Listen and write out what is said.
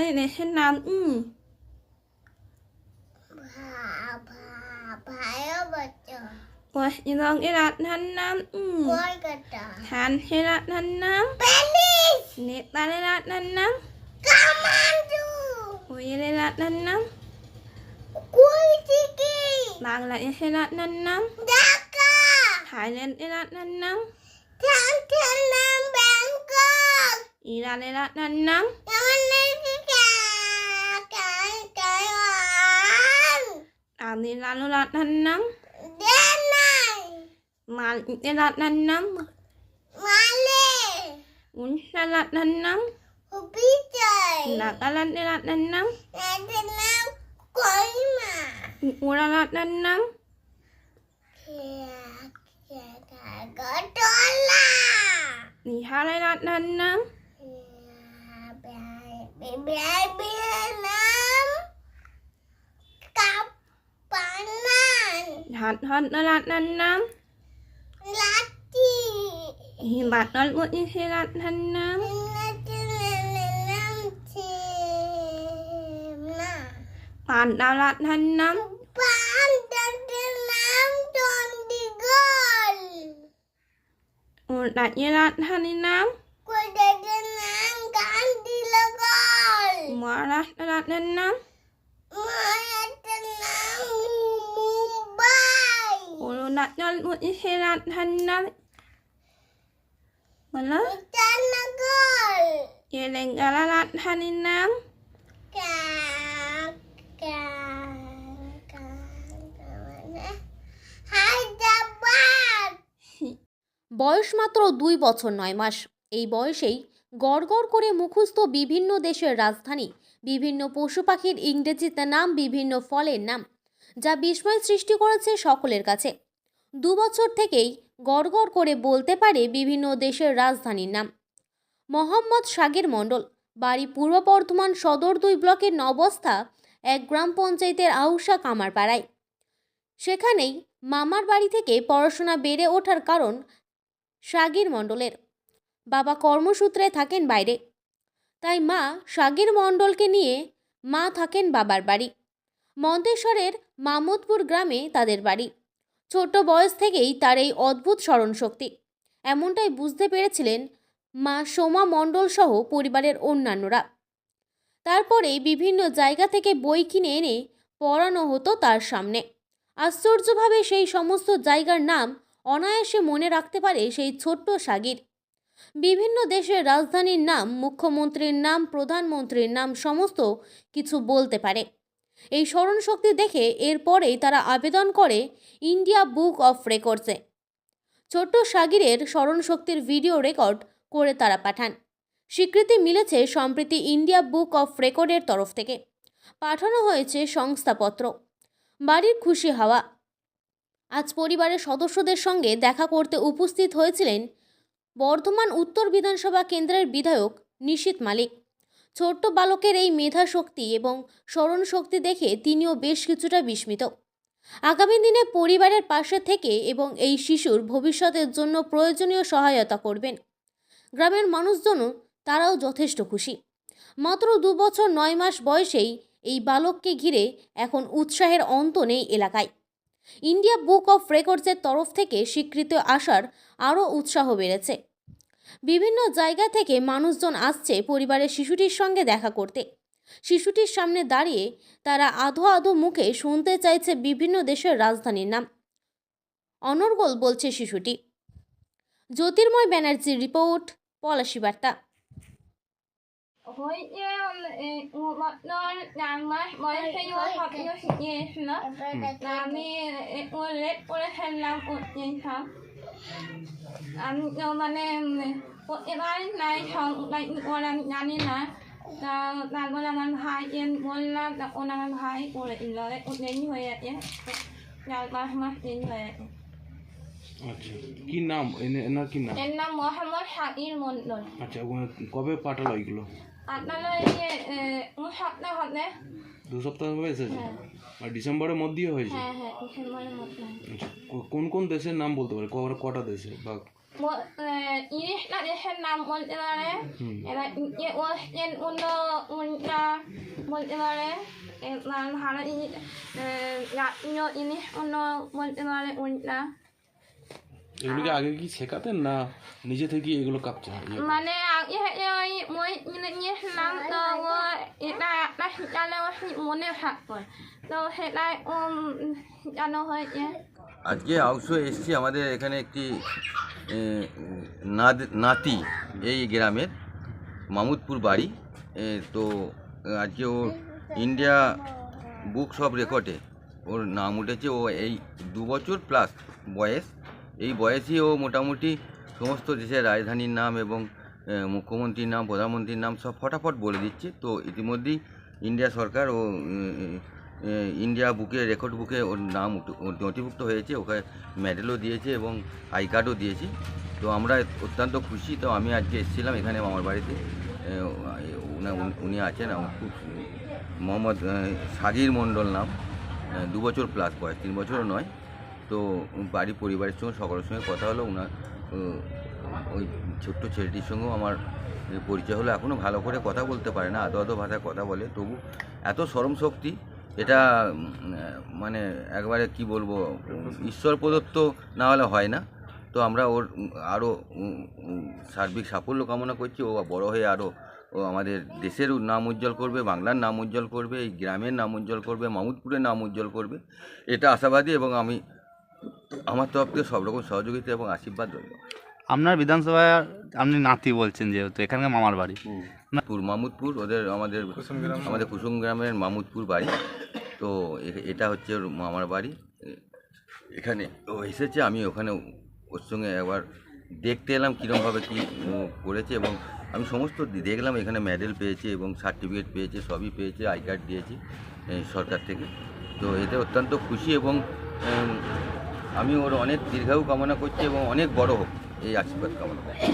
আমাদের দেশের নাম কি ভা- ভা- ভাইও বাচ্চা পশ্চিমবঙ্গের রাজধানীর নাম কি কলকাতা ফ্রান্সের রাজধানীর নাম প্যারিস নেপালের রাজধানীর নাম কামান্ডু কোয়েলের রাজধানীর নাম কুইটিকি বাংলাদেশের রাজধানীর নাম ঢাকা থাইল্যান্ডের রাজধানীর নাম থাইল্যান্ড ব্যাংকক ইরানের রাজধানীর নাম America Taiwan Anila nulat nanam. Denai. Mal nilat mà, Male. Unsalat nanam. Hubijai. Nakalat nilat nanam. Nanam koima. Uralat nanam. Gotola. Nihalalat nanam. Baby, baby, baby, রাজধানীর নাম মালে উড়িষ্যার রাজধানীর নাম বিজয় নাগাল্যান্ডের রাজধানীর নাম এদের নাম কইমা ত্রিপুরা রাজধানীর নাম গটলা বিহারের রাজধানীর নাম নাম কাপানান ঝাড়খণ্ডের রাজধানীর নাম লাঠি হিমাচল প্রদেশের রাজধানীর নাম নাম না পাঞ্জাব রাজধানীর নাম পান্ডাদের নাম চণ্ডীগড় উড়িষ্যার রাজধানীর নাম কোদাদের নাম গান্ধীনগর মহারাষ্ট্রের রাজধানীর নাম মায়াদের নাম মানে হায়দ্রাবাদ বয়স মাত্র দুই বছর নয় মাস। এই বয়সেই গড় গড় করে মুখস্থ বিভিন্ন দেশের রাজধানী বিভিন্ন পশু পাখির ইংরেজিতে নাম বিভিন্ন ফলের নাম যা বিস্ময় সৃষ্টি করেছে সকলের কাছে। দু বছর থেকেই গড় গড় করে বলতে পারে বিভিন্ন দেশের রাজধানীর নাম। মোহাম্মদ সাগের মণ্ডল, বাড়ি পূর্ব বর্ধমান সদর দুই ব্লকের নবস্থা, এক গ্রাম পঞ্চায়েতের আউসা কামারপাড়ায়। সেখানেই মামার বাড়ি থেকে পড়াশোনা বেড়ে ওঠার কারণ সাগির মণ্ডলের। বাবা কর্মসূত্রে থাকেন বাইরে। তাই মা সাগির মণ্ডলকে নিয়ে মা থাকেন বাবার বাড়ি। মন্তেশ্বরের মামুদপুর গ্রামে তাদের বাড়ি। ছোট বয়স থেকেই তার এই অদ্ভুত স্মরণশক্তি। এমনটাই বুঝতে পেরেছিলেন মা সোমা মণ্ডল সহ পরিবারের অন্যান্যরা। তারপরেই বিভিন্ন জায়গা থেকে বই কিনে এনে পড়ানো হতো তার সামনে। আশ্চর্যভাবে সেই সমস্ত জায়গার নাম অনায়াসে মনে রাখতে পারে সেই ছোট্ট সাগির। বিভিন্ন দেশের রাজধানীর নাম, মুখ্যমন্ত্রীর নাম, প্রধানমন্ত্রীর নাম, সমস্ত কিছু বলতে পারে। এই স্মরণশক্তি দেখে এরপরেই তারা আবেদন করে ইন্ডিয়া বুক অফ রেকর্ডসে। ছোট্ট সাগিরের স্মরণশক্তির ভিডিও রেকর্ড করে তারা পাঠান। স্বীকৃতি মিলেছে সম্প্রতি ইন্ডিয়া বুক অফ রেকর্ডের তরফ থেকে। পাঠানো হয়েছে সংস্থাপত্র। বাড়ির খুশি হাওয়া। আজ পরিবারের সদস্যদের সঙ্গে দেখা করতে উপস্থিত হয়েছিলেন বর্ধমান উত্তর বিধানসভা কেন্দ্রের বিধায়ক নিশীত মালিক। ছোট্ট বালকের এই মেধা শক্তি এবং স্মরণ শক্তি দেখে তিনিও বেশ কিছুটা বিস্মিত। আগামী দিনে পরিবারের পাশে থেকে এবং এই শিশুর ভবিষ্যতের জন্য প্রয়োজনীয় সহায়তা করবেন। গ্রামের মানুষজনও তারাও যথেষ্ট খুশি। মাত্র দু বছর নয় মাস বয়সেই এই বালককে ঘিরে এখন উৎসাহের অন্ত নেই এলাকায়। ইন্ডিয়া বুক অফ রেকর্ডসের তরফ থেকে স্বীকৃত আসার আরও উৎসাহ বেড়েছে। বিভিন্ন জায়গা থেকে মানুষজন আসছে পরিবারের শিশুটির সঙ্গে দেখা করতে। শিশুটির সামনে দাঁড়িয়ে তারা আধো আধো মুখে শুনতে চাইছে বিভিন্ন দেশের রাজধানীর নাম। অনর্গল বলছে শিশুটি। জ্যোতির্ময় ব্যানার্জির রিপোর্ট পলাশি বার্তা। আমি তো মানে প্রতিবার নাই কী করে আমি জানি না তা তারপরে আমার ভাইকে বললাম তখন আমার ভাই করে দিল দেরি হয়ে গেছে চার পাঁচ মাস দেরি হয়ে গেছে আচ্ছা কি নাম? এনার কি নাম? এর নাম মোহাম্মদ শাকির মন্ডল আচ্ছা কবে পাঠালো এগুলো আপনারা দু সপ্তাহ হবে দু সপ্তাহ হবে এসেছে? হ্যাঁ। আর ডিসেম্বরের মধ্যেই হয়েছে? হ্যাঁ হ্যাঁ ডিসেম্বরের মধ্যে আচ্ছা কোন কোন দেশের নাম বলতে পারে? কটা দেশে বা mo- eh, ini nak dia senam mon ilare era ye was yen uno una mon ilare lan hala ini eh ya nyo ini uno mon ilare una এগুলো কি আগে কি শেখাতেন না নিজে থেকে এগুলো কাঁপছে? ইয়ে মানে ni senam to wo ita ta jale was mone hakon তো সেটাই um জানো হয়েছে আজকে হাউস এসছি আমাদের এখানে একটি নাতি এই গ্রামের, মামুদপুর বাড়ি। তো আজকে ও ইন্ডিয়া বুকস অফ রেকর্ডে ওর নাম উঠেছে। ও এই দু বছর প্লাস বয়স। এই বয়সই ও মোটামুটি সমস্ত দেশের রাজধানীর নাম এবং মুখ্যমন্ত্রীর নাম, প্রধানমন্ত্রীর নাম সব ফটাফট বলে দিচ্ছে। তো ইতিমধ্যেই ইন্ডিয়া সরকার ও ইন্ডিয়া বুকে, রেকর্ড বুকে ওর নাম নথিভুক্ত হয়েছে ওখানে মেডেলও দিয়েছে এবং আই কার্ডও দিয়েছে। তো আমরা অত্যন্ত খুশি, তো আমি আজকে এসেছিলাম এখানে আমার বাড়িতে। উনি- আছেন, আমার খুব মোহাম্মদ সাগির মণ্ডল নাম। দু বছর প্লাস বয়স, তিন বছরও নয়। তো বাড়ি পরিবারের সঙ্গে, সকলের সঙ্গে কথা হলো ওনার ওই ছোট্ট ছেলেটির সঙ্গেও আমার পরিচয় হলো। এখনও ভালো করে কথা বলতে পারে না, আদো আদো ভাষায় কথা বলে। তবু এত স্মরণ শক্তি, এটা মানে একবারে কি বলব ঈশ্বর প্রদত্ত না হলে হয় না। তো আমরা ওর আরও সার্বিক সাফল্য কামনা করছি। ও বড় হয়ে আরও ও আমাদের দেশের নাম উজ্জ্বল করবে, বাংলার নাম উজ্জ্বল করবে, এই গ্রামের নাম উজ্জ্বল করবে, মামুদপুরের নাম উজ্জ্বল করবে। এটা আশাবাদী এবং আমি, আমার তরফ থেকে সব রকম সহযোগিতা এবং আশীর্বাদ রইল। আপনার বিধানসভায় আপনি নাতি বলছেন যেহেতু এখানকার মামার বাড়ি। পুর মামুদপুর ওদের আমাদের আমাদের কুসুম গ্রামের মামুদপুর বাড়ি। তো এ- এটা হচ্ছে ওর মামার বাড়ি। এখানে ও এসেছে আমি ওখানে ওর সঙ্গে একবার দেখতে এলাম কীরমভাবে কী করেছে এবং আমি সমস্ত দি- দেখলাম এখানে মেডেল পেয়েছে এবং সার্টিফিকেট পেয়েছে সবই পেয়েছে আই কার্ড দিয়েছে সরকার থেকে। তো এতে অত্যন্ত খুশি এবং আমি ওর অনেক দীর্ঘায়ু কামনা করছি এবং অনেক বড় হোক। এই আশীর্বাদ কামনা করছি